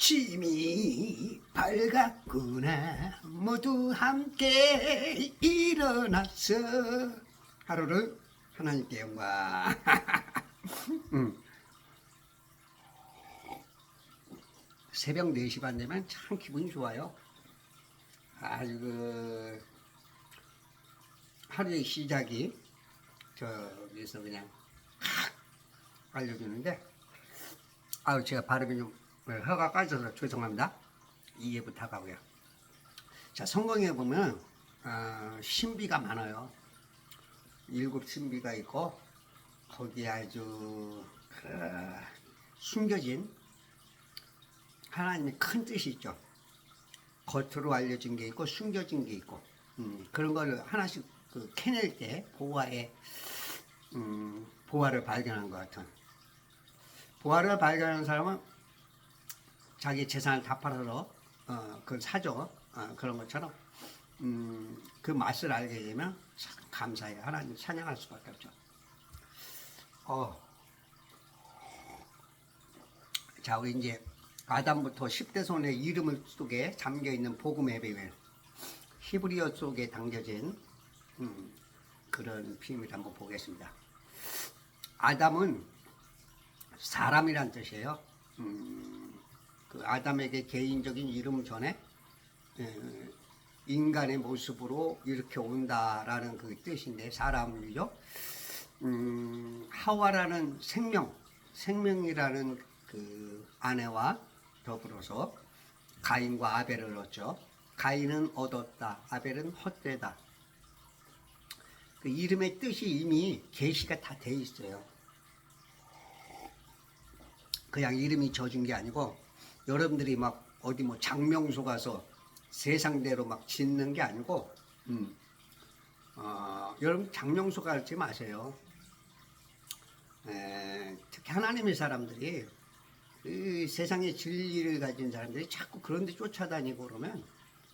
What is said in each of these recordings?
아침이 밝았구나. 모두 함께 일어났어 하루를 하나님께 영광 음. 새벽 4시 반 되면 참 기분이 좋아요. 아주 그 하루의 시작이 저기서 그냥 확 알려주는데 아유 제가 발음이 좀 허가 까져서 죄송합니다. 이해 부탁하고요. 자 성경에 보면 어, 신비가 많아요. 일곱 신비가 있고 거기에 아주 그 숨겨진 하나님의 큰 뜻이 있죠. 겉으로 알려진 게 있고 숨겨진 게 있고 음, 그런 거를 하나씩 그 캐낼 때 보화의 음, 보화를 발견한 것 같은. 보화를 발견하는 사람은 자기 재산을 다 팔아서 어, 그걸 사죠 어, 그런 것처럼 음, 그 맛을 알게 되면 참 감사해요 하나님 찬양할 수밖에 없죠 어. 자 우리 이제 아담부터 10대 손의 이름을 속에 잠겨 있는 복음의 비밀 히브리어 속에 담겨진 음, 그런 비밀을 한번 보겠습니다. 아담은 사람이란 뜻이에요. 음, 그 아담에게 개인적인 이름 전에 에, 인간의 모습으로 이렇게 온다라는 그 뜻인데 사람이죠. 음, 하와라는 생명, 생명이라는 그 아내와 더불어서 가인과 아벨을 얻죠. 가인은 얻었다, 아벨은 헛되다. 그 이름의 뜻이 이미 계시가 다 돼 있어요. 그냥 이름이 져준 게 아니고 여러분들이 막 어디 뭐 장명소 가서 세상대로 막 짓는 게 아니고, 음, 어, 여러분 장명소 가지 마세요. 에, 특히 하나님의 사람들이 이 세상의 진리를 가진 사람들이 자꾸 그런 데 쫓아다니고 그러면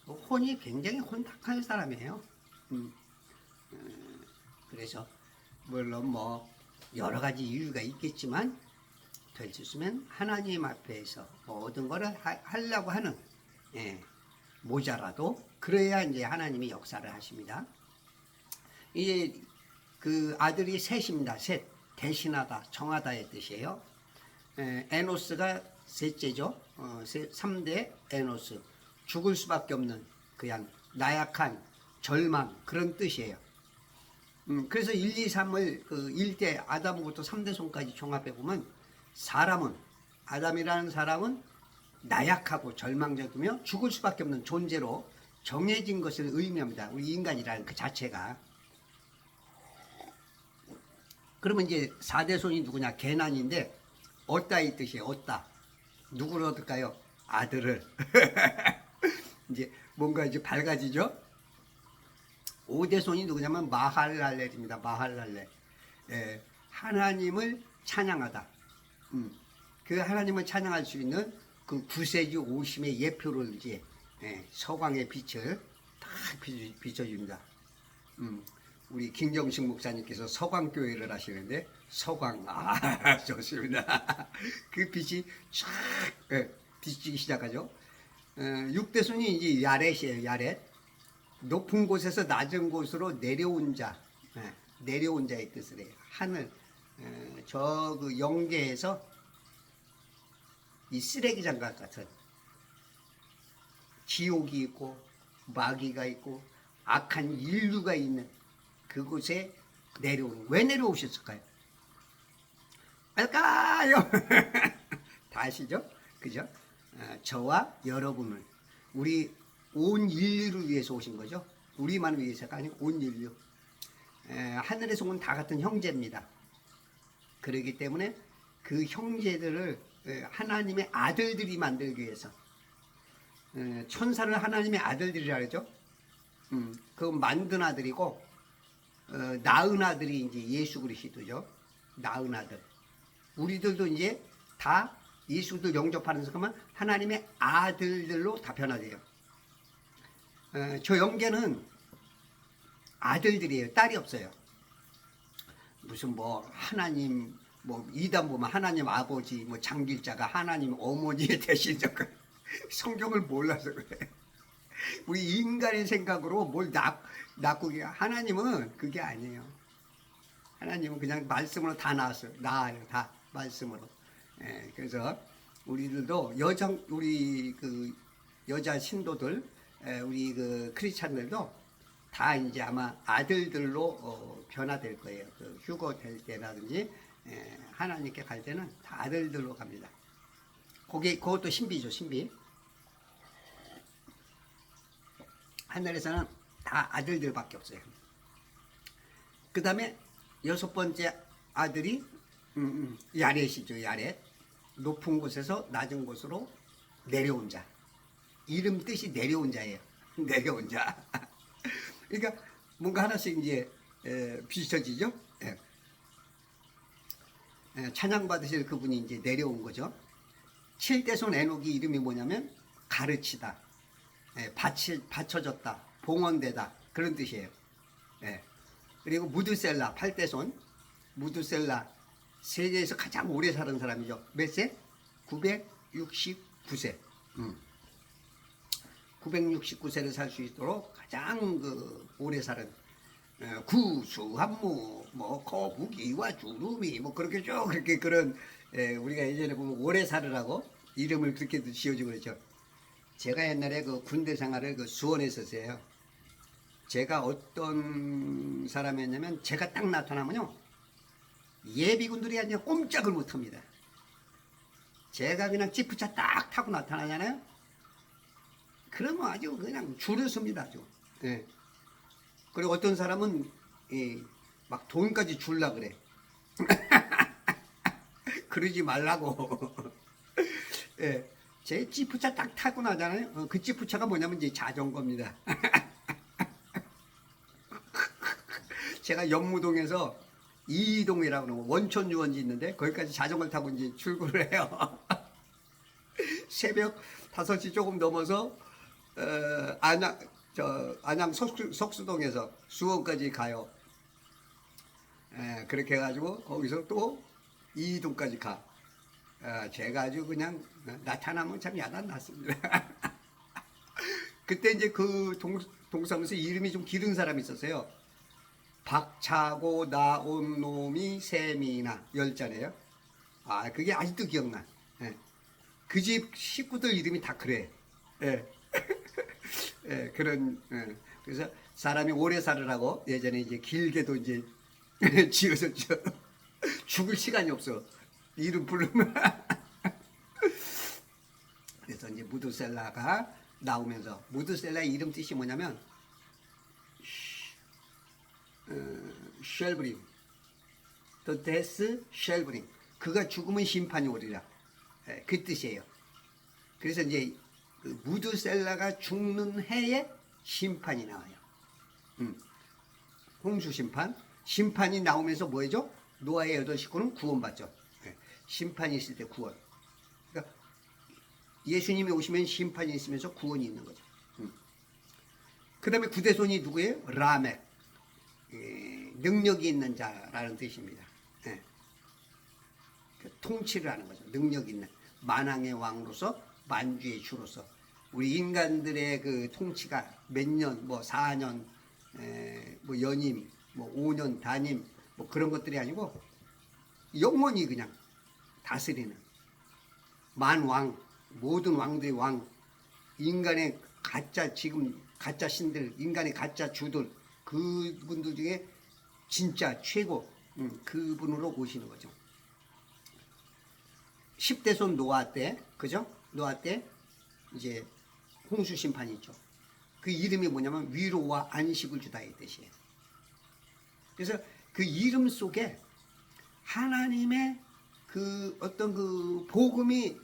그 혼이 굉장히 혼탁한 사람이에요. 음. 음, 그래서 물론 뭐 여러 가지 이유가 있겠지만 있으면 하나님 앞에서 모든 하, 하려고 하는 예, 모자라도 그래야 이제 하나님이 역사를 하십니다. 이제 그 아들이 셋입니다. 셋 대신하다, 정하다의 뜻이에요. 에, 에노스가 셋째죠. 어, 세, 3대 에노스. 죽을 수밖에 없는 그냥 나약한 절망 그런 뜻이에요. 음, 그래서 1, 2, 3을 그 1대 아담부터 3대 손까지 종합해 보면 사람은 아담이라는 사람은 나약하고 절망적이며 죽을 수밖에 없는 존재로 정해진 것을 의미합니다. 우리 인간이라는 그 자체가. 그러면 이제 4대 손이 누구냐? 개난인데 얻다 이 뜻이에요. 얻다. 누구를 얻을까요? 아들을. 이제 뭔가 이제 밝아지죠? 5대 손이 누구냐면 마할랄렐입니다. 마할랄렐. 예, 하나님을 찬양하다. 음, 그 하나님을 찬양할 수 있는 그 구세주 오심의 예표를 이제 예, 서광의 빛을 딱 비춰- 비춰줍니다. 음, 우리 김정식 목사님께서 서광교회를 하시는데 서광 아 좋습니다. 그 빛이 쫙 예, 비치기 시작하죠. 어, 육대순이 이제 야렛이에요. 야렛 높은 곳에서 낮은 곳으로 내려온 자 예, 내려온 자의 뜻을 해요. 하늘 저 그 영계에서 이 쓰레기 장갑 같은 지옥이 있고 마귀가 있고 악한 인류가 있는 그곳에 내려온 왜 내려오셨을까요? 알까요? 다 아시죠? 그죠? 어, 저와 여러분을 우리 온 인류를 위해서 오신 거죠. 우리만 위해서가 아니고 온 인류. 에, 하늘에서 온 다 같은 형제입니다. 그렇기 때문에 그 형제들을 에, 하나님의 아들들이 만들기 위해서 에, 천사를 하나님의 아들들이라 그러죠. 음, 그 만든 아들이고 어, 낳은 아들이 이제 예수 그리스도죠. 낳은 아들. 우리들도 이제 다 예수를 영접하는 순간 하나님의 아들들로 다 변화돼요. 어, 저 영계는 아들들이에요. 딸이 없어요. 무슨 뭐 하나님 뭐 이단 보면 하나님 아버지, 뭐 장길자가 하나님 어머니의 대신자가 성경을 몰라서 그래. 우리 인간의 생각으로 뭘 낳, 낳고 그게 하나님은 그게 아니에요. 하나님은 그냥 말씀으로 다 나왔어요. 나아요, 다 말씀으로. 예, 그래서 우리들도 여정 우리 그 여자 신도들, 에, 우리 그 크리스찬들도 다 이제 아마 아들들로 어, 변화될 거예요. 그 휴거 될 때라든지 에, 하나님께 갈 때는 다 아들들로 갑니다. 그게 그것도 신비죠, 신비. 하늘에서는 다 아들들밖에 없어요. 그 다음에 여섯 번째 아들이 음, 음, 야렛이죠, 야렛. 높은 곳에서 낮은 곳으로 내려온 자. 이름 뜻이 내려온 자예요. 내려온 자. 그러니까 뭔가 하나씩 이제 에, 비춰지죠. 예. 에, 찬양 받으실 그분이 이제 내려온 거죠. 칠대손 에녹이 이름이 뭐냐면 가르치다, 예, 바치, 받쳐졌다, 봉헌되다 그런 뜻이에요. 예. 그리고 무드셀라 팔대손 무드셀라 세계에서 가장 오래 사는 사람이죠. 몇 세? 969세. 음. 969세를 살 수 있도록 가장 그 오래 사는 어, 구수한무 뭐 거북이와 주름이 뭐 그렇게 쭉 그렇게 그런 에, 우리가 예전에 보면 오래 살으라고 이름을 그렇게 지어주고 그랬죠. 제가 옛날에 그 군대 생활을 그 수원했었어요. 제가 어떤 사람이었냐면 제가 딱 나타나면요 예비군들이 아니라 꼼짝을 못합니다. 제가 그냥 지프차 딱 타고 나타나잖아요. 그러면 아주 그냥 줄을 섭니다 아주. 예. 그리고 어떤 사람은 예, 막 돈까지 줄라 그래. 그러지 말라고. 예. 제 지프차 딱 타고 나잖아요. 어, 그 지프차가 뭐냐면 이제 자전거입니다. 제가 영무동에서 이동이라고 그러고 원천 유원지 있는데 거기까지 자전거를 타고 이제 출근을 해요. 새벽 5시 조금 넘어서 어, 안양 저 안양 석수, 석수동에서 수원까지 가요. 에, 그렇게 해가지고 거기서 또 이동까지 가. 어, 제가 아주 그냥 나타나면 참 야단났습니다. 그때 이제 그 동, 동사무소 이름이 좀 기른 사람이 있었어요. 박차고 나온 놈이 셈이나 열자네요. 아 그게 아직도 기억나. 그 집 식구들 이름이 다 그래. 예. 예, 그런 예. 그래서 사람이 오래 살으라고 예전에 이제 길게도 이제 지어졌죠. 죽을 시간이 없어. 이름 부르면. 그래서 이제 무드셀라가 나오면서 무드셀라 이름 뜻이 뭐냐면 쉘브링 The death shall bring 그가 죽으면 심판이 오리라 예, 그 뜻이에요 그래서 이제 그 무드셀라가 죽는 해에 심판이 나와요 음. 홍수 심판 심판이 나오면서 뭐죠? 노아의 여덟 식구는 구원받죠 예, 심판이 있을 때 구원 그러니까 예수님이 오시면 심판이 있으면서 구원이 있는 거죠 음. 그 다음에 구대손이 누구예요? 라멕 예, 능력이 있는 자라는 뜻입니다. 예. 그 통치를 하는 거죠. 능력 있는 만왕의 왕으로서 만주의 주로서 우리 인간들의 그 통치가 몇 년, 뭐 4년, 에, 뭐 연임, 뭐 5년 단임, 뭐 그런 것들이 아니고 영원히 그냥 다스리는 만왕 모든 왕들의 왕 인간의 가짜 지금 가짜 신들 인간의 가짜 주들 그분들 중에 진짜 최고 음, 그분으로 오시는 거죠. 10대 손 노아 때 그죠? 노아 때 이제 홍수 심판이 있죠. 그 이름이 뭐냐면 위로와 안식을 주다 이 뜻이에요. 그래서 그 이름 속에 하나님의 그 어떤 그 복음이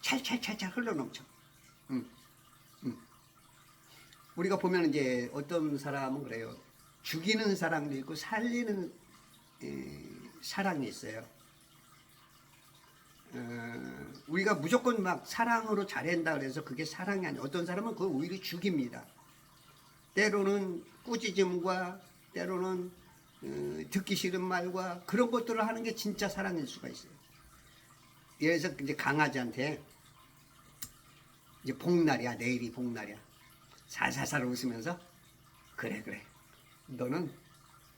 찰찰찰찰 흘러넘쳐. 음, 음. 우리가 보면 이제 어떤 사람은 그래요. 죽이는 사랑도 있고 살리는 에, 사랑이 있어요. 어, 우리가 무조건 막 사랑으로 잘한다 그래서 그게 사랑이 아니에요. 어떤 사람은 그걸 오히려 죽입니다. 때로는 꾸짖음과 때로는 어, 듣기 싫은 말과 그런 것들을 하는 게 진짜 사랑일 수가 있어요. 들어서 이제 강아지한테 이제 복날이야 내일이 복날이야 살살살 웃으면서 그래 그래 너는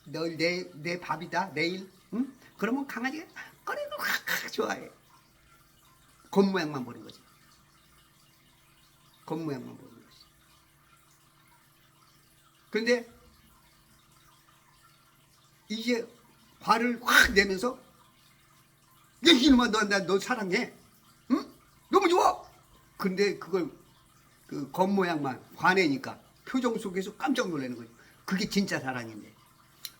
널내 내 밥이다 내일 응? 그러면 강아지가 꺼내고 확 좋아해 겉모양만 보는 거지. 겉모양만 보는 거지. 근데 이제 화를 확 내면서 야 이놈아 너 나 너 사랑해. 응? 너무 좋아. 근데 그걸 그 겉모양만 화내니까 표정 속에서 깜짝 놀라는 거죠 그게 진짜 사랑인데.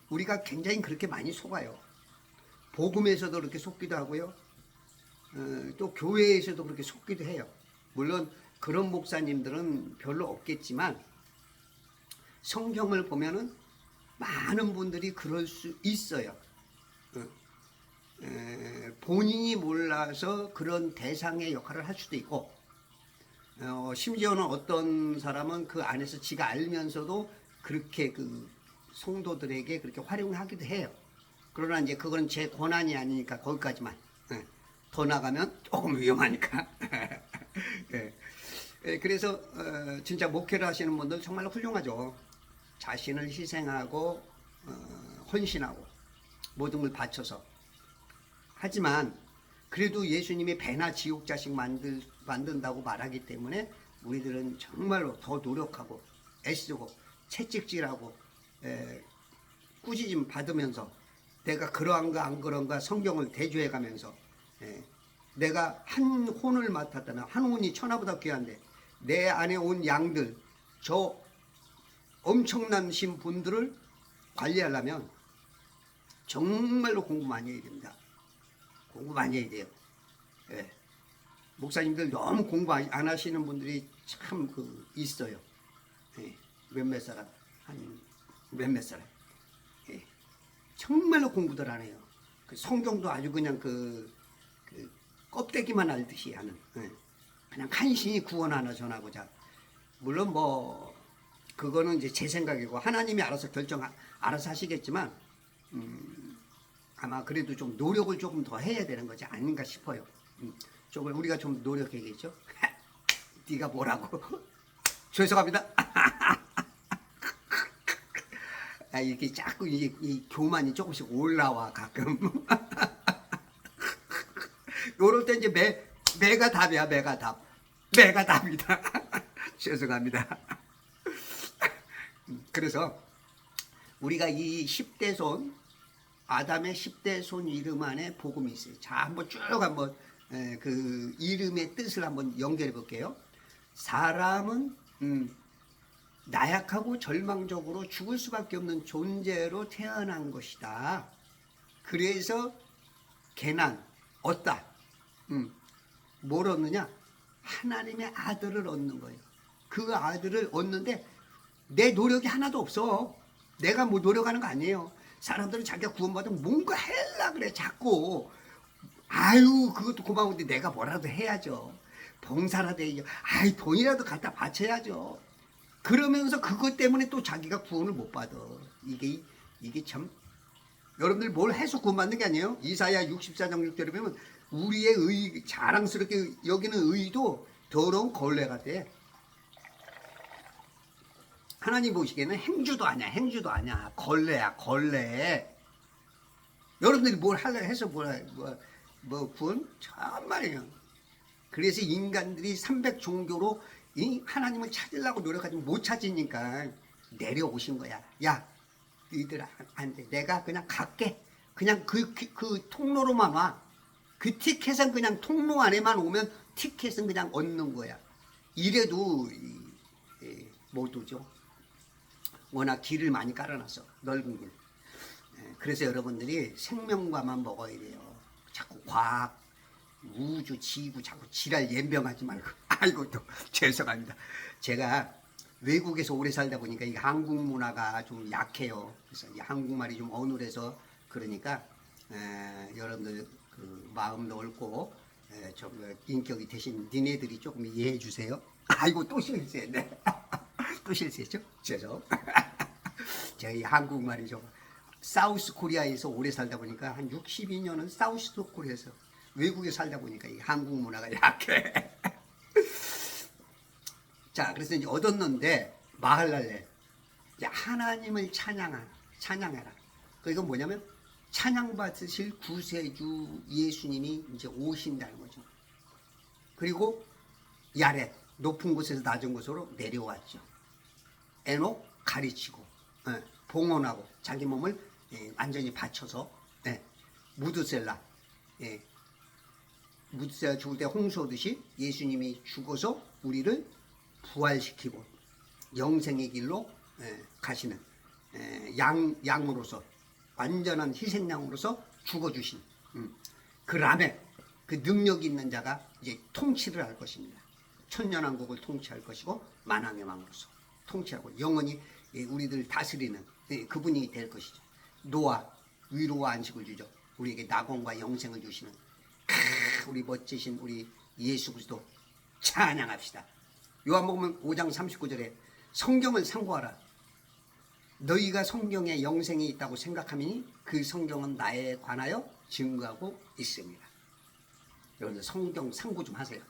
우리가 굉장히 그렇게 많이 속아요. 복음에서도 그렇게 속기도 하고요. 어, 또 교회에서도 그렇게 속기도 해요 물론 그런 목사님들은 별로 없겠지만 성경을 보면은 많은 분들이 그럴 수 있어요. 어, 에, 본인이 몰라서 그런 대상의 역할을 할 수도 있고, 어, 심지어는 어떤 사람은 그 안에서 지가 알면서도 그렇게 그 성도들에게 그렇게 활용하기도 해요. 그러나 이제 그건 제 권한이 아니니까 거기까지만. 예. 더 나가면 조금 위험하니까. 예. 예, 그래서 어, 진짜 목회를 하시는 분들 정말 훌륭하죠. 자신을 희생하고 어, 헌신하고 모든 걸 바쳐서 하지만 그래도 예수님이 배나 지옥 자식 만들, 만든다고 말하기 때문에 우리들은 정말로 더 노력하고 애쓰고 채찍질하고 에, 꾸짖음 받으면서 내가 그러한가 안 그런가 성경을 대조해 가면서 예, 내가 한 혼을 맡았다면 한 혼이 천하보다 귀한데 내 안에 온 양들 저 엄청나신 분들을 관리하려면 정말로 공부 많이 해야 됩니다. 공부 많이 해야 돼요. 예. 목사님들 너무 공부 안 하시는 분들이 참 그 있어요. 예. 몇몇 사람 한 몇몇 사람. 예. 정말로 공부들 안 해요. 그 성경도 아주 그냥 그, 그 껍데기만 알듯이 하는. 예. 그냥 간신히 구원 하나 전하고자. 물론 뭐 그거는 이제 제 생각이고 하나님이 알아서 결정 알아서 하시겠지만 음, 아마 그래도 좀 노력을 조금 더 해야 되는 거지 아닌가 싶어요. 음, 조금 우리가 좀 노력해야겠죠. 네가 뭐라고? 죄송합니다. 아, 이렇게 자꾸 이, 이 교만이 조금씩 올라와 가끔. 요럴 때 이제 매 매가 답이야 매가 답. 매가 답이다. 죄송합니다. 그래서 우리가 이 10대 손 아담의 10대 손 이름 안에 복음이 있어요. 자, 한번 쭉 한번 에, 그 이름의 뜻을 한번 연결해 볼게요. 사람은 음, 나약하고 절망적으로 죽을 수밖에 없는 존재로 태어난 것이다. 그래서 개난 얻다. 음, 뭘 얻느냐? 하나님의 아들을 얻는 거예요. 그 아들을 얻는데 내 노력이 하나도 없어. 내가 뭐 노력하는 거 아니에요. 사람들은 자기가 구원받으면 뭔가 해라 그래 자꾸. 아유 그것도 고마운데 내가 뭐라도 해야죠. 봉사라도 해야죠. 아이 돈이라도 갖다 바쳐야죠. 그러면서 그것 때문에 또 자기가 구원을 못 받아. 이게 이게 참 여러분들 뭘 해서 구원 받는 게 아니에요. 이사야 64장 6절에 보면 우리의 의 자랑스럽게 여기는 의도 더러운 걸레 같아. 하나님 보시기에는 행주도 아니야, 행주도 아니야. 걸레야, 걸레. 여러분들이 뭘 하려 해서 뭘, 뭐, 뭐, 구원? 참말이에요. 그래서 인간들이 300 종교로 이 하나님을 찾으려고 노력하지만 못 찾으니까 내려오신 거야. 야, 너희들 안 돼. 내가 그냥 갈게. 그냥 그, 그, 그 통로로만 와. 그 티켓은 그냥 통로 안에만 오면 티켓은 그냥 얻는 거야. 이래도 못 오죠. 워낙 길을 많이 깔아놨어. 넓은 길. 예, 그래서 여러분들이 생명과만 먹어야 돼요. 자꾸 과학, 우주, 지구 자꾸 지랄 연병하지 말고. 아이고 또 죄송합니다. 제가 외국에서 오래 살다 보니까 이 한국 문화가 좀 약해요. 그래서 이 한국말이 좀 어눌해서 그러니까 에, 여러분들 그 마음 넓고 에, 좀 인격이 되신 니네들이 조금 이해해 주세요. 아이고 또 실수했네. 또 실수했죠? 죄송. 저희 한국말이 좀 사우스 코리아에서 오래 살다 보니까 한 62년은 사우스 코리아에서 외국에 살다 보니까 이 한국 문화가 약해. 자, 그래서 이제 얻었는데 마할랄레 하나님을 찬양하라, 찬양해라. 그 이건 뭐냐면 찬양 받으실 구세주 예수님이 이제 오신다는 거죠. 그리고 야렛 높은 곳에서 낮은 곳으로 내려왔죠. 에녹 가르치고 예, 봉헌하고 자기 몸을 예, 완전히 바쳐서 예, 무드셀라 예, 무드셀라 죽을 때 홍수오듯이 예수님이 죽어서 우리를 부활시키고 영생의 길로 예, 가시는 예, 양 양으로서 완전한 희생양으로서 죽어주신 음, 그 라멘 그 능력 있는 자가 이제 통치를 할 것입니다. 천년왕국을 통치할 것이고 만왕의 왕으로서 통치하고 영원히 예, 우리들 다스리는 예, 그분이 될 것이죠. 노아 위로와 안식을 주죠. 우리에게 낙원과 영생을 주시는 크, 우리 멋지신 우리 예수 그리스도 찬양합시다. 요한복음 5장 39절에 성경을 상고하라. 너희가 성경에 영생이 있다고 생각하니 그 성경은 나에 관하여 증거하고 있습니다. 여러분들 성경 상고 좀 하세요.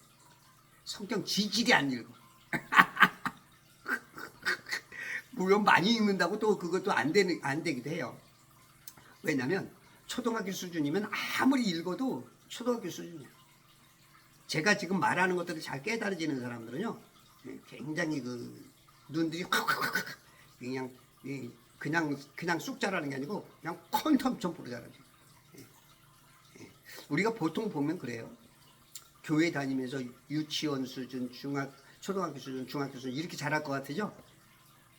성경 지질이 안 읽어. 물론 많이 읽는다고 또 그것도 안 되는 안 되기도 해요. 왜냐하면 초등학교 수준이면 아무리 읽어도 초등학교 수준이야. 제가 지금 말하는 것들을 잘 깨달아지는 사람들은요, 예, 굉장히 그 눈들이 그냥 예, 그냥 그냥 쑥 자라는 게 아니고 그냥 콘텀점프로 자라죠. 예, 예. 우리가 보통 보면 그래요. 교회 다니면서 유치원 수준, 중학, 초등학교 수준, 중학교 수준 이렇게 잘할 것 같으죠?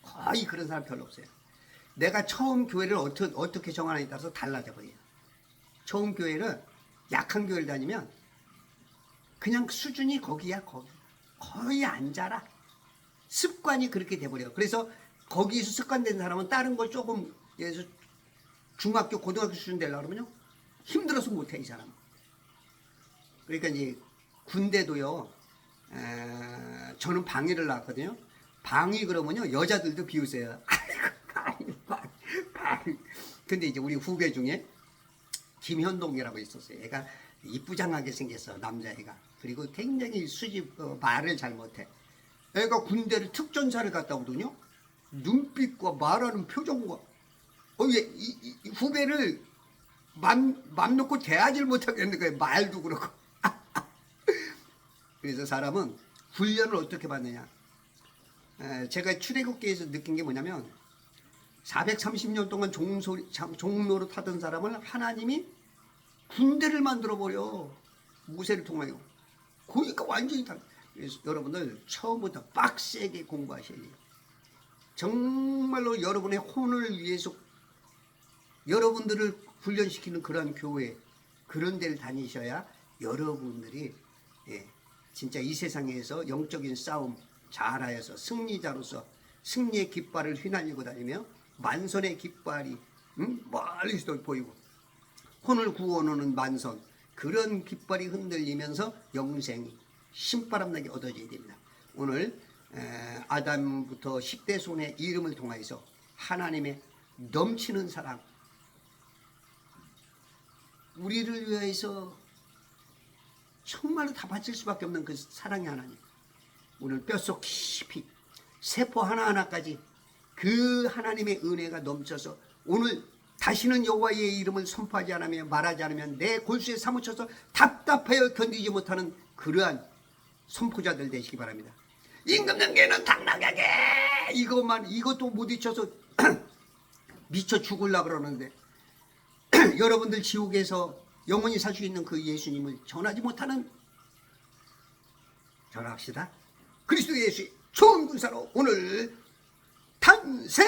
거의 그런 사람 별로 없어요. 내가 처음 교회를 어떻게, 어떻게 정하느냐에 따라서 달라져 버려요. 처음 교회를 약한 교회를 다니면 그냥 수준이 거기야 거기. 거의 안 자라. 습관이 그렇게 돼버려요. 그래서 거기서 습관된 사람은 다른 걸 조금 들어서 중학교, 고등학교 수준 되려고 그러면요. 힘들어서 못해 이 사람. 그러니까 이제 군대도요. 에, 저는 방위를 나왔거든요. 방위 그러면요 여자들도 비웃어요. 근데 이제 우리 후배 중에 김현동이라고 있었어요. 얘가 이쁘장하게 생겼어 남자애가. 그리고 굉장히 수집 어, 말을 잘 못해. 애가 군대를 특전사를 갔다 오더니 눈빛과 말하는 표정과 어얘 이, 이, 이 후배를 맘, 맘 놓고 대하지를 못하겠는 거예요. 말도 그렇고. 그래서 사람은 훈련을 어떻게 받느냐. 에, 제가 출애굽기에서 느낀 게 뭐냐면 430년 동안 종소, 종로로 타던 사람을 하나님이 군대를 만들어 버려 모세를 통하여 그러니까 완전히 다 여러분들 처음부터 빡세게 공부하셔야 돼요 정말로 여러분의 혼을 위해서 여러분들을 훈련시키는 그런 교회 그런 데를 다니셔야 여러분들이 예, 진짜 이 세상에서 영적인 싸움 잘하여서 승리자로서 승리의 깃발을 휘날리고 다니며 만선의 깃발이 음? 멀리서 보이고 혼을 구원하는 만선 그런 깃발이 흔들리면서 영생이 신바람나게 얻어져야 됩니다. 오늘 에, 아담부터 10대 손의 이름을 통하여서 하나님의 넘치는 사랑 우리를 위해서 정말로 다 바칠 수밖에 없는 그 사랑의 하나님 오늘 뼛속 깊이 세포 하나하나까지 그 하나님의 은혜가 넘쳐서 오늘 다시는 여호와의 이름을 선포하지 않으며 말하지 않으면 내 골수에 사무쳐서 답답하여 견디지 못하는 그러한 선포자들 되시기 바랍니다. 능계는 당나가게 이것만 이것도 못 잊혀서 미쳐 죽을라 그러는데 여러분들 지옥에서 영원히 살 수 있는 그 예수님을 전하지 못하는 전합시다. 그리스도 예수의 좋은 군사로 오늘 탄생!